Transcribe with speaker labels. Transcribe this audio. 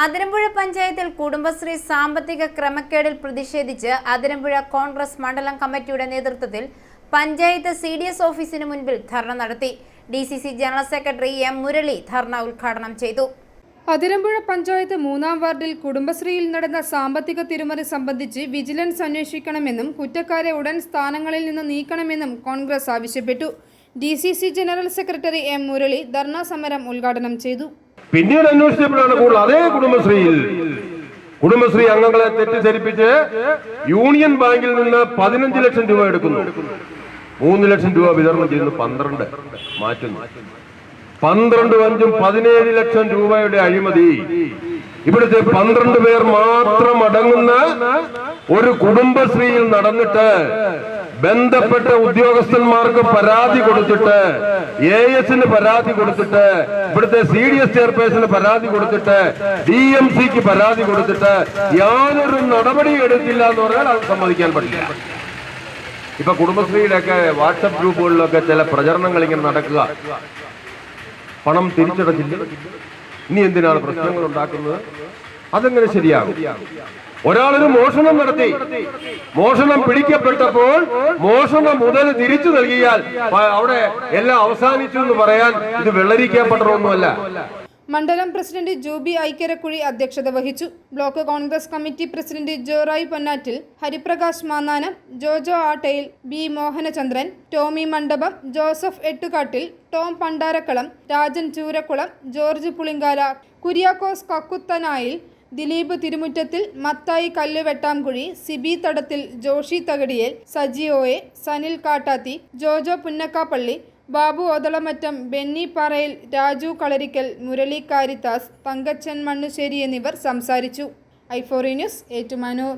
Speaker 1: അതിരമ്പുഴ പഞ്ചായത്തിൽ കുടുംബശ്രീ സാമ്പത്തിക ക്രമക്കേടിൽ പ്രതിഷേധിച്ച് അതിരമ്പുഴ കോൺഗ്രസ് മണ്ഡലം കമ്മിറ്റിയുടെ നേതൃത്വത്തിൽ പഞ്ചായത്ത് സി ഡി എസ് ഓഫീസിന് മുൻപിൽ ധർണ നടത്തി. D C C general secretary M Murali ധർണ ഉദ്ഘാടനം ചെയ്തു.
Speaker 2: അതിരമ്പുഴ പഞ്ചായത്ത് മൂന്നാം വാർഡിൽ കുടുംബശ്രീയിൽ നടന്ന സാമ്പത്തിക തിരുമറി സംബന്ധിച്ച് വിജിലൻസ് അന്വേഷിക്കണമെന്നും കുറ്റക്കാരെ ഉടൻ സ്ഥാനങ്ങളിൽ നിന്ന് നീക്കണമെന്നും കോൺഗ്രസ് ആവശ്യപ്പെട്ടു. D C C general secretary M Murali dharna സമരം ഉദ്ഘാടനം ചെയ്തു.
Speaker 3: പിന്നീട് അന്വേഷിച്ചപ്പോഴാണ് കൂടുതൽ അതേ കുടുംബശ്രീയിൽ. കുടുംബശ്രീ അംഗങ്ങളെ തെറ്റിദ്ധരിപ്പിച്ച് യൂണിയൻ ബാങ്കിൽ നിന്ന് പതിനഞ്ച് ലക്ഷം രൂപ എടുക്കുന്നു. മൂന്ന് ലക്ഷം രൂപ വിതരണം ചെയ്യുന്നു പന്ത്രണ്ട്. മാറ്റുന്നു. പന്ത്രണ്ടും അഞ്ചും പതിനേഴ് ലക്ഷം രൂപയുടെ അഴിമതി. ഇവിടുത്തെ പന്ത്രണ്ട് പേർ മാത്രം അടങ്ങുന്ന ഒരു കുടുംബശ്രീയിൽ നടന്നിട്ട് ബന്ധപ്പെട്ട ഉദ്യോഗസ്ഥന്മാർക്ക് പരാതി കൊടുത്തിട്ട് എ എസിന് പരാതി കൊടുത്തിട്ട് ഇവിടുത്തെ സി ഡി എസ് ചെയർപേഴ്സന് പരാതി കൊടുത്തിട്ട് ഡി എം സിക്ക് പരാതി കൊടുത്തിട്ട് യാതൊരു നടപടി എടുത്തില്ല എന്ന് പറഞ്ഞാൽ അത് സമ്മതിക്കാൻ പറ്റില്ല. ഇപ്പൊ കുടുംബശ്രീയിലൊക്കെ വാട്സപ്പ് ഗ്രൂപ്പുകളിലൊക്കെ ചില പ്രചരണങ്ങൾ ഇങ്ങനെ നടക്കുക. പണം തിരിച്ചടച്ചില്ല. ഇനി എന്തിനാണ് പ്രശ്നങ്ങൾ ഉണ്ടാക്കുന്നത്? അതെങ്ങനെ ശരിയാകും? ഒരാളൊരു മോഷണം നടത്തി. മോഷണം പിടിക്കപ്പെട്ടപ്പോൾ മോഷണം മുതൽ തിരിച്ചു നൽകിയാൽ അവിടെ എല്ലാം അവസാനിച്ചു എന്ന് പറയാൻ ഇത് വെള്ളരിക്കപ്പെട്ടതൊന്നുമല്ല.
Speaker 2: മണ്ഡലം പ്രസിഡന്റ് ജൂബി ഐക്കരക്കുഴി അധ്യക്ഷത വഹിച്ചു. Block Congress committee president Jorayi Ponnattil Hariprakash Mannanam Jojo Attayil B Mohanachandran Tomy Mandapam Joseph Ettukattil Tom Pandarakkalam Rajan Choorakkulam George Pulinkala Kuriakose Kakkuthanayil Dileep Thirumuttathil Mathai Kalluvettamkuzhi Sibi Thadathil Joshy Thakadiyel സജിയോയെ Sanil Kattathi Jojo പുന്നക്കാപ്പള്ളി Babu Othalamattam Benny Parayil Raju കളരിക്കൽ Murali Caritas Thankachan Mannusseri എന്നിവർ സംസാരിച്ചു. ഐഫോറി news Ettumanoor.